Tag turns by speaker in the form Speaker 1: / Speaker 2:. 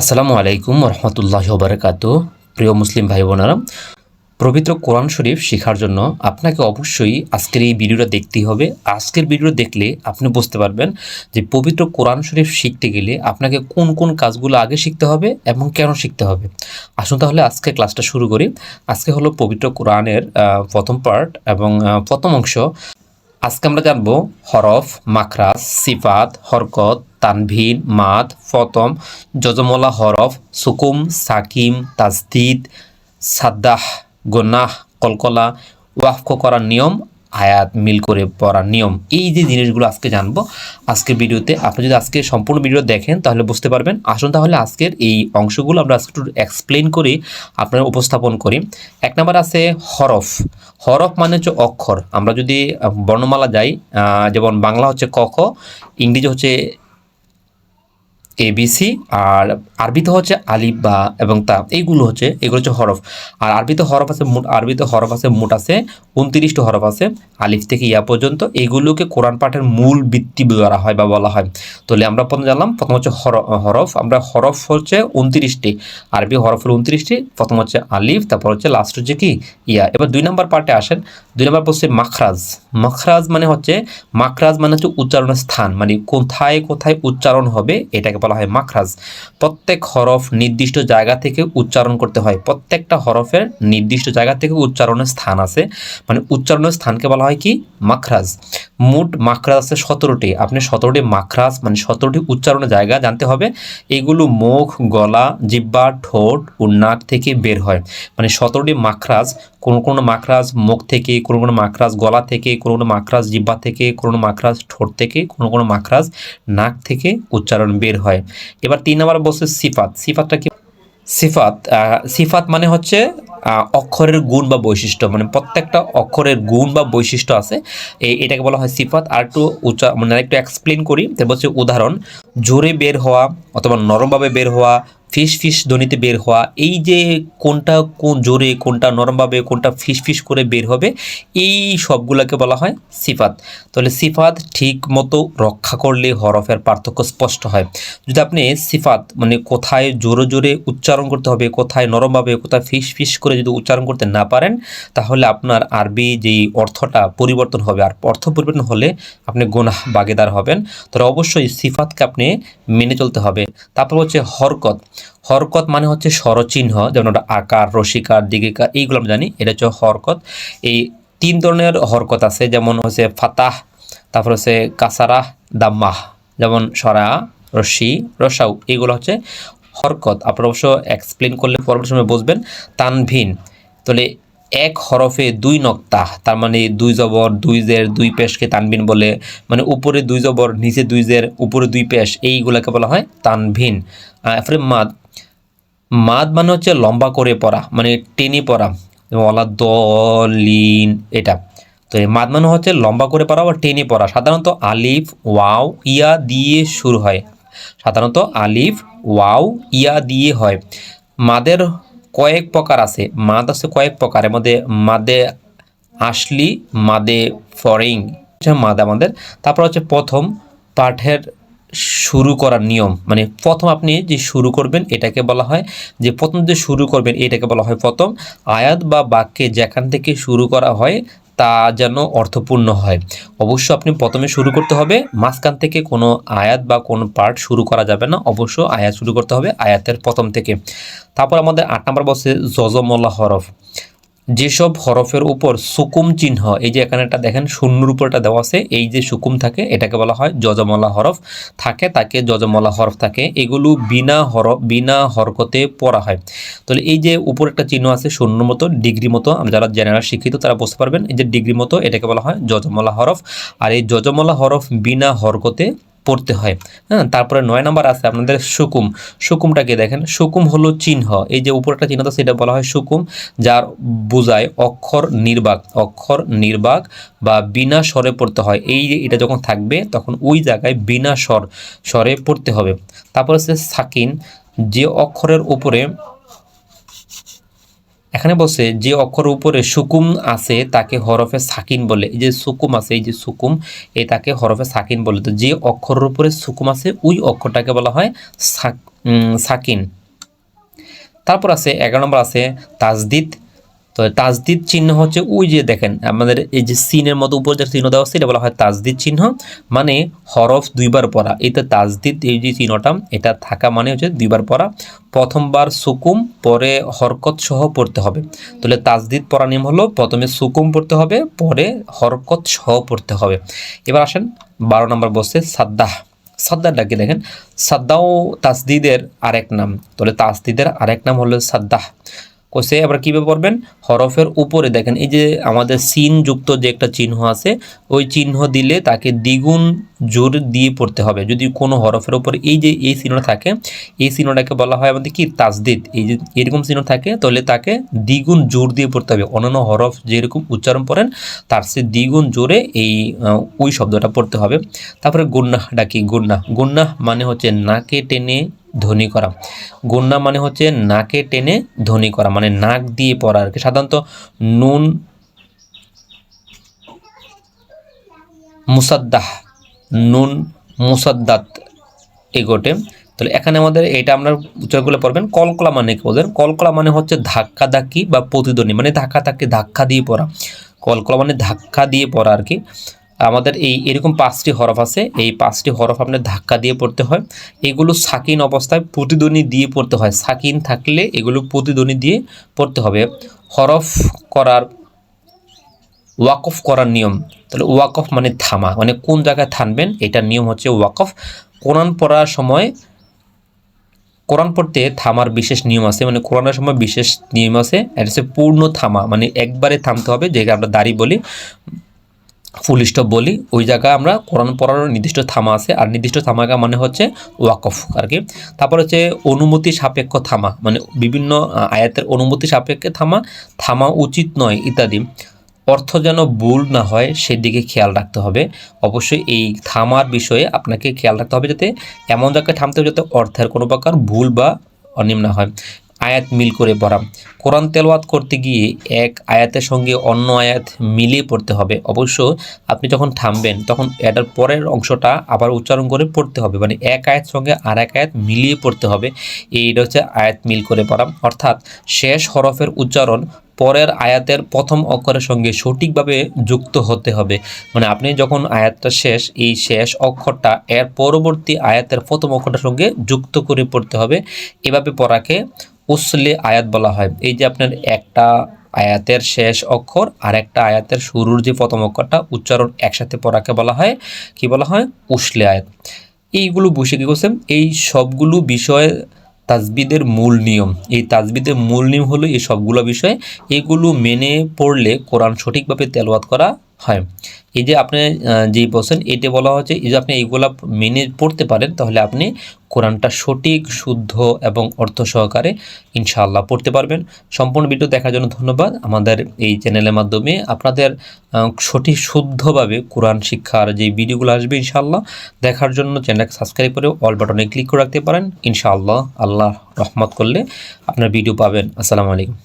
Speaker 1: আসসালামু আলাইকুম রহমতুল্লাহ বারকাত প্রিয় মুসলিম ভাই বোনেরা পবিত্র কোরআন শরীফ শেখার জন্য আপনাকে অবশ্যই আজকের এই ভিডিওটা দেখতেই হবে। আজকের ভিডিও দেখলে আপনি বুঝতে পারবেন যে পবিত্র কোরআন শরীফ শিখতে গেলে আপনাকে কোন কোন কাজগুলো আগে শিখতে হবে এবং কেন শিখতে হবে। আসুন তাহলে আজকে ক্লাসটা শুরু করি। আজকে হলো পবিত্র কোরআনের প্রথম পার্ট এবং প্রথম অংশ। আজকে আমরা জানব হরফ, মাখরাজ, সিফাত, হরকত তানভিন মাদ, ফতম, যজমলা হরফ, সুকুম, সাকিম, তাজদিদ, সাদ্দাহ, গোনাহ, কলকলা, ওয়াফক করার নিয়ম, আয়াত মিল করে পড়ার নিয়ম। এই যে জিনিসগুলো আজকে জানব আজকের ভিডিওতে, আপনি যদি আজকে সম্পূর্ণ ভিডিও দেখেন, তাহলে বুঝতে পারবেন। আসুন তাহলে আজকের এই অংশগুলো আমরা আজকে একটু এক্সপ্লেন করি, আপনার উপস্থাপন করি। এক নাম্বার আছে হরফ। হরফ মানে হচ্ছে অক্ষর। আমরা যদি বর্ণমালা যাই যেমন বাংলা হচ্ছে ক, খ, ইংরেজি হচ্ছে এবিসি আর আরবিতে হচ্ছে আলিফ, বা এবং তা এইগুলো হচ্ছে, এগুলো হচ্ছে হরফ। আর আরবিতে হরফ আছে মোট, আরবিতে হরফ আছে মোট আছে উনত্রিশটি হরফ আছে। আলিফ থেকে ইয়া পর্যন্ত এইগুলোকে কোরআন পাঠের মূল ভিত্তি বলা হয় বা বলা হয়। তাহলে আমরা প্রথম জানলাম, প্রথম হচ্ছে হর- হরফ। আমরা হরফ হচ্ছে উনত্রিশটি, আরবি হরফ হলো উনত্রিশটি, প্রথম হচ্ছে আলিফ, তারপর হচ্ছে লাস্ট হচ্ছে কি? ইয়া। এবার দুই নম্বর পার্টে আসেন। দুই নম্বর হচ্ছে মাখরাজ। মাখরাজ মানে হচ্ছে, মাখরাজ মানে হচ্ছে উচ্চারণের স্থান মানে কোথায় কোথায় উচ্চারণ হবে, এটাকে বলা হয় মাখরাজ। প্রত্যেক হরফ নির্দিষ্ট জায়গা থেকে উচ্চারণ করতে হয়। প্রত্যেকটা হরফের নির্দিষ্ট জায়গা থেকে উচ্চারণের স্থান আছে। মানে উচ্চারণের স্থানকে বলা হয় কি? মাখরাজ। মোট মাখরাজ আছে সতেরোটি। আপনি সতেরোটি মাখরাজ মানে সতেরোটি উচ্চারণের জায়গা জানতে হবে। এগুলো মুখ, গলা, জিব্বা, ঠোঁট ও নাক থেকে বের হয়। মানে সতেরোটি মাখরাজ, কোনো কোনো মাখরাজ মুখ থেকে, কোনো কোনো মাখরাজ গলা থেকে, কোনো কোনো মাখরাজ জিব্বা থেকে, কোনো কোনো মাখরাজ ঠোঁট থেকে, কোনো কোনো মাখরাজ নাক থেকে উচ্চারণ বের হয়। এবার তিন নম্বর বলছে সিফাত। সিফাতটা কি? সিফাত সিফাত মানে হচ্ছে অক্ষরের গুণ বা বৈশিষ্ট্য। মানে প্রত্যেকটা অক্ষরের গুণ বা বৈশিষ্ট্য আছে। এটাকে বলা হয় সিফাত। আর একটু উচ্চা মানে একটু এক্সপ্লেন করি। তারপর হচ্ছে উদাহরণ। জোরে বের হওয়া অথবা নরমভাবে বের হওয়া ফিস ফিস ধ্বনিতে বের হওয়া, এই যে কোনটা কোন জোরে, কোনটা নরমভাবে কোনটা ফিস ফিস করে বের হবে, এই সবগুলোকে বলা হয় সিফাত। তাহলে সিফাত ঠিক মতো রক্ষা করলে হরফের পার্থক্য স্পষ্ট হয়। যদি আপনি সিফাত মানে কোথায় জোরে জোরে উচ্চারণ করতে হবে, কোথায় নরমভাবে কোথায় ফিস ফিস করে যদি উচ্চারণ করতে না পারেন, তাহলে আপনার আরবি যেই অর্থটা পরিবর্তন হবে, আর অর্থ পরিবর্তন হলে আপনি গোনাহ বাগেদার হবেন। তাহলে অবশ্যই সিফাতকে আপনি মেনে চলতে হবে। তারপর হচ্ছে হরকত। হরকত মানে হচ্ছে স্বরচিহ্ন, যেমন ওটা আকার, রসিকার, দিগিকার, এইগুলো আমরা জানি। এটা হচ্ছে হরকত। এই তিন ধরনের হরকত আছে, যেমন হচ্ছে ফাতাহ, তারপর হচ্ছে কাসারাহ, দাম্মাহ, যেমন সরা, রশি, রসাউ, এইগুলো হচ্ছে হরকত। আপনারা অবশ্য এক্সপ্লেন করলে পরবর্তী সময় বুঝবেন। তানভিন, তাহলে এক হরফে দুই নক্তা, তার মানে দুই জবর, দুই জের, দুই পেশকে তানভিন বলে মানে উপরে দুই জবর, নিচে দুই জের, উপরে দুই পেশ, এইগুলোকে বলা হয় তানভিন। এরপরে মাদ মাদ মানে হচ্ছে লম্বা করে পড়া মানে টেনে পড়া অলা দলিন এটা। তো এই মাদ মানে হচ্ছে লম্বা করে পড়া বা টেনে পড়া, সাধারণত আলিফ, ওয়াও, ইয়া দিয়ে শুরু হয়। সাধারণত আলিফ, ওয়াও, ইয়া দিয়ে হয়। মাদের কয়েক প্রকার আছে। মাদ আছে কয়েক প্রকারের মধ্যে মাদে আসলি, মাদে ফরিং মাদ আমাদের। তারপর হচ্ছে প্রথম পাঠের শুরু করার নিয়ম। মানে প্রথম আপনি যে শুরু করবেন, এটাকে বলা হয় যে প্রথম যে শুরু করবেন, এটাকে বলা হয় প্রথম আয়াত বা বাক্যে যেখান থেকে শুরু করা হয় তা যেন অর্থপূর্ণ হয়। অবশ্য আপনি প্রথমে শুরু করতে হবে, মাঝখান থেকে কোনো আয়াত বা কোনো পার্ট শুরু করা যাবে না। অবশ্য আয়াত শুরু করতে হবে আয়াতের প্রথম থেকে। তারপর আমাদের আট নম্বর বসে জজমল্লা হরফ। যেসব হরফের উপর সুকুম চিহ্ন, এই যে এখানে একটা দেখেন, শূন্যর উপর একটা দেওয়া আছে, এই যে সুকুম থাকে, এটাকে বলা হয় যজমলা হরফ, থাকে তাকে যজমলা হরফ থাকে, এগুলো বিনা হরফ বিনা হরকতে পড়া হয়। তাহলে এই যে উপর একটা চিহ্ন আছে শূন্য মতো, ডিগ্রি মতো যারা জেনারেল শিক্ষিত, তারা বুঝতে পারবেন, এই যে ডিগ্রি মতো, এটাকে বলা হয় যজমলা হরফ, আর এই যজমলা হরফ বিনা হরকতে পড়তে হয়। হ্যাঁ তারপরে নয় নম্বর আছে আপনাদের সুকুম। সুকুমটাকে দেখেন, সুকুম হলো চিহ্ন। এই যে উপর একটা চিহ্ন আছে সেটা বলা হয় সুকুম, যার বোঝায় অক্ষর নির্বাক। অক্ষর নির্বাক বা বিনা স্বরে পড়তে হয়। এই যে এটা যখন থাকবে, তখন ওই জায়গায় বিনা স্বর, স্বরে পড়তে হবে। তারপর হচ্ছে সাকিন, যে অক্ষরের উপরে এখানে বলছে, যে অক্ষর উপরে সুকুম আছে, তাকে হরফে সাকিন বলে। এই যে সুকুম আছে, এই যে সুকুম, এ তাকে হরফে সাকিন বলে। তো যে অক্ষরের উপরে সুকুম আছে, ওই অক্ষরটাকে বলা হয় সাক- সাকিন। তারপর আছে, এগারো নম্বর আছে, তাজদিদ তো তাজদিদ চিহ্ন হচ্ছে ওই যে দেখেন, আমাদের এই যে সিনের মতো উপর যে চিহ্ন দেওয়া আছে, এটা বলা হয় তাজদিদ চিহ্ন। মানে হরফ দুইবার পড়া এটা তাজদিদ, এই যে চিহ্নটা, এটা থাকা মানে হচ্ছে দুইবার পড়া। প্রথমবার সুকুম, পরে হরকত সহ পড়তে হবে। তাহলে তাজদিদ পড়া নিয়ম হলো, প্রথমে সুকুম পড়তে হবে, পরে হরকত সহ পড়তে হবে। এবার আসেন, বারো নম্বর বসছে সাদ্দাহ। সাদ্দারটাকে দেখেন? সাদ্দাও তাসদিদের আরেক নাম। তাহলে তাসদিদের আরেক নাম হলো সাদ্দাহ। কোসে আবার কীভাবে পড়বেন? হরফের উপরে। দেখেন, এই যে আমাদের সিন যুক্ত যে একটা চিহ্ন আছে, ওই চিহ্ন দিলে তাকে দ্বিগুণ জোর দিয়ে পড়তে হবে। যদি কোনো হরফের উপরে এই যে এই চিহ্নটা থাকে, এই চিহ্নটাকে বলা হয় আমাদের কি? তাসদিদ। এই যে এরকম চিহ্ন থাকে, তাহলে তাকে দ্বিগুণ জোর দিয়ে পড়তে হবে। অন্যান্য হরফ যেরকম উচ্চারণ করেন তার সে দ্বিগুণ জোরে এই ওই শব্দটা পড়তে হবে। তারপরে গুন্নাহটা কি? গুন্নাহ। গুন্নাহ মানে হচ্ছে নাকে টেনে ধ্বনি করা। গুন্না মানে হচ্ছে নাকে টেনে ধ্বনি করা মানে নাক দিয়ে পড়া আর কি সাধারণত নুন মুসাদ্দাহ, নুন মুসাদ্দাত এগোটে তাহলে এখানে আমাদের এটা আমরা উচ্চারণগুলো পড়বেন, কলকলা মানে কি বলবেন কলকলা মানে হচ্ছে ধাক্কা ধাক্কি বা প্রতিদ্বন্দ্বী মানে ধাক্কা ধাক্কি ধাক্কা দিয়ে পড়া। কলকলা মানে ধাক্কা দিয়ে পড়া আর কি আমাদের এই এরকম পাঁচটি হরফ আছে, এই পাঁচটি হরফ আপনার ধাক্কা দিয়ে পড়তে হয়। এগুলো সাকিন অবস্থায় প্রতিধ্বনি দিয়ে পড়তে হয়। সাকিন থাকলে এগুলো প্রতিধ্বনি দিয়ে পড়তে হবে। হরফ করার, ওয়াকফ করার নিয়ম। তাহলে ওয়াকফ মানে থামা মানে কোন জায়গায় থামবেন, এটার নিয়ম হচ্ছে ওয়াকফ। কোরআন পড়ার সময়, কোরআন পড়তে থামার বিশেষ নিয়ম আছে মানে কোরআনের সময় বিশেষ নিয়ম আছে, এটা হচ্ছে পূর্ণ থামা মানে একবারে থামতে হবে যেটা আমরা দাড়ি বলি। ফুল স্টপ বলি, ওই জায়গায় আমরা কোরআন পড়ার নির্দিষ্ট থামা আছে। আর নির্দিষ্ট থামাকা মানে হচ্ছে ওয়াকফ আর কি। তারপর হচ্ছে অনুমতি সাপেক্ষ থামা মানে বিভিন্ন আয়াতের অনুমতি সাপেক্ষে থামা থামা উচিত নয় ইত্যাদি। অর্থ যেন ভুল না হয়, সেদিকে খেয়াল রাখতে হবে। অবশ্যই এই থামার বিষয়ে আপনাকে খেয়াল রাখতে হবে যাতে এমন জায়গায় থামতে হবে যাতে অর্থের কোনো প্রকার ভুল বা অনিয়ম না হয়। আয়াত মিল করে পড়া। কোরআন তেলাওয়াত করতে গিয়ে এক আয়াতের সঙ্গে অন্য আয়াত মিলিয়ে পড়তে হবে। অবশ্য আপনি যখন থামবেন, তখন এটার পরের অংশটা আবার উচ্চারণ করে পড়তে হবে। মানে এক আয়াত সঙ্গে আর এক আয়াত মিলিয়ে পড়তে হবে। এইটা হচ্ছে আয়াত মিল করে পড়া। অর্থাৎ শেষ হরফের উচ্চারণ পরের আয়াতের প্রথম অক্ষরের সঙ্গে সঠিকভাবে যুক্ত হতে হবে। মানে আপনি যখন আয়াতটা শেষ, এই শেষ অক্ষরটা এর পরবর্তী আয়াতের প্রথম অক্ষরটার সঙ্গে যুক্ত করে পড়তে হবে। এভাবে পড়াকে উসলে আয়াত বলা হয়। এই যে আপনার একটা আয়াতের শেষ অক্ষর আর একটা আয়াতের শুরুর যে প্রথম অক্ষরটা উচ্চারণ একসাথে পড়াকে বলা হয়, কি বলা হয়? উসলে আয়াত। এইগুলো বসে কী করছেন? এই সবগুলো বিষয় তাজবিদের মূল নিয়ম। এই তাজবিদের মূল নিয়ম হলো এই সবগুলো বিষয়। এগুলো মেনে পড়লে কোরআন সঠিকভাবে তেলাওয়াত করা হয়। এই যে আপনি যেই বলছেন এটা বলা হচ্ছে এই যে আপনি এইগুলা মেনে পড়তে পারেন, তাহলে আপনি কোরআনটা সঠিক, শুদ্ধ এবং অর্থ সহকারে ইনশাআল্লাহ পড়তে পারবেন। সম্পূর্ণ ভিডিও দেখার জন্য ধন্যবাদ। আমাদের এই চ্যানেলের মাধ্যমে আপনাদের সঠিক, শুদ্ধভাবে কোরআন শিক্ষার যে ভিডিওগুলো আসবে ইনশাআল্লাহ, দেখার জন্য চ্যানেলকে সাবস্ক্রাইব করে অল বাটনে ক্লিক করে রাখতে পারেন। ইনশাআল্লাহ আল্লাহ রহমত করলে আপনার ভিডিও পাবেন। আসসালামু আলাইকুম।